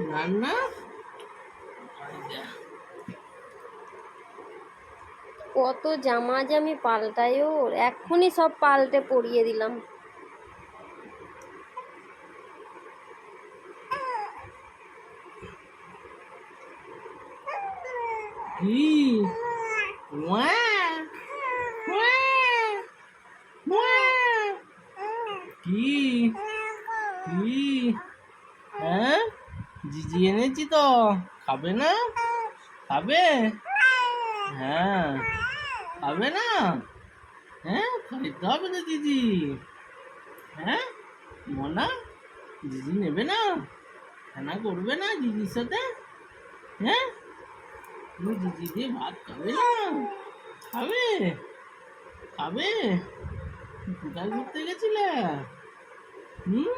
রান্না? কত জামা যে আমি পাল্টাই ওর। এক্ষুনি সব পাল্টে পরিয়ে দিলাম। কি? হ্যাঁ? জিজি এনেছি তো। খাবে না? খাবে? হ্যাঁ। খাবে না? হ্যাঁ খাইতে হবে না দিদি হ্যাঁ মনা দিদি নেবে না? খানা করবে না দিদির সাথে? হ্যাঁ? তুমি দিদি দিয়ে ভাত খাবে না? খাবে? খাবে? কোথায় ঘুরতে গেছিলে? হুম?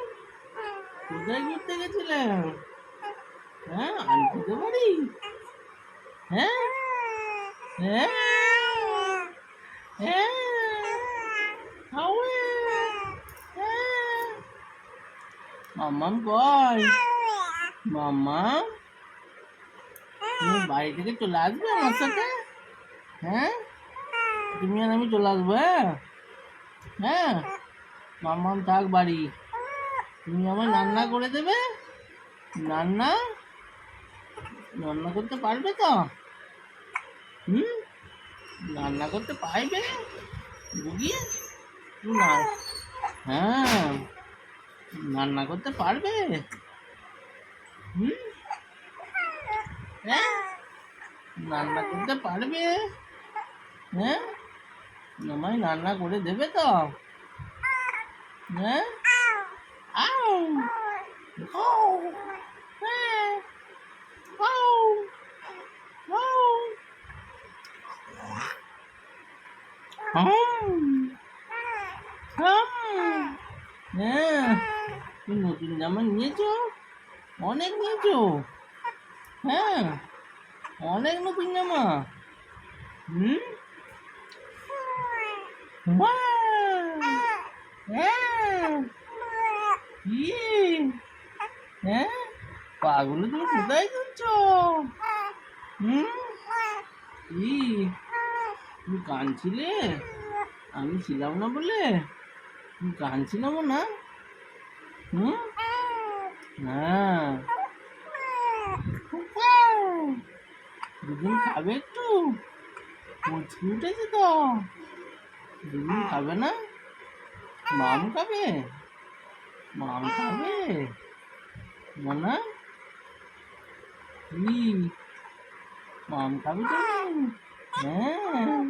কোথায় ঘুরতে গেছিলে? হ্যাঁ আন্টিতে বাড়ি হ্যাঁ? হ্যাঁ? হ্যাঁ? হ্যাঁ? কই? মাম্মাম? তুমি বাড়ি থেকে চলে আসবে আমার সাথে? হ্যাঁ? তুমি আর আমি চলে আসব হ্যাঁ? হ্যাঁ? মাম্মাম থাক বাড়ি। তুমি আমার রান্না করে দেবে? রান্না? রান্না করতে পারবে তো? হুম? রান্না করতে পারবে? বুগি না। হ্যাঁ। রান্না করতে পারবে? হুম? হ্যাঁ? রান্না করতে পারবে? হ্যাঁ? আমায় রান্না করে দেবে তো? হ্যাঁ? আউ হ্যাঁ আউ আউ হাম হাম হ্যাঁ তুমি নতুন জামা নিয়েছো অনেক নিয়েছো হ্যাঁ অনেক নতুন জামা হুম! হ্যাঁ হ্যাঁ পাগুলো তুমি কোথায় করছ হুম কি তুমি কাঁদছিলে? আমি ছিলাম না বলে? তুমি কাঁদছিলাম না হুম? হ্যাঁ। দুদিন খাবে একটু? মুচকি উঠেছে তো। দুদিন খাবে না? মাম খাবে? মাম খাবে? কি মাম খাবে তো? হ্যাঁ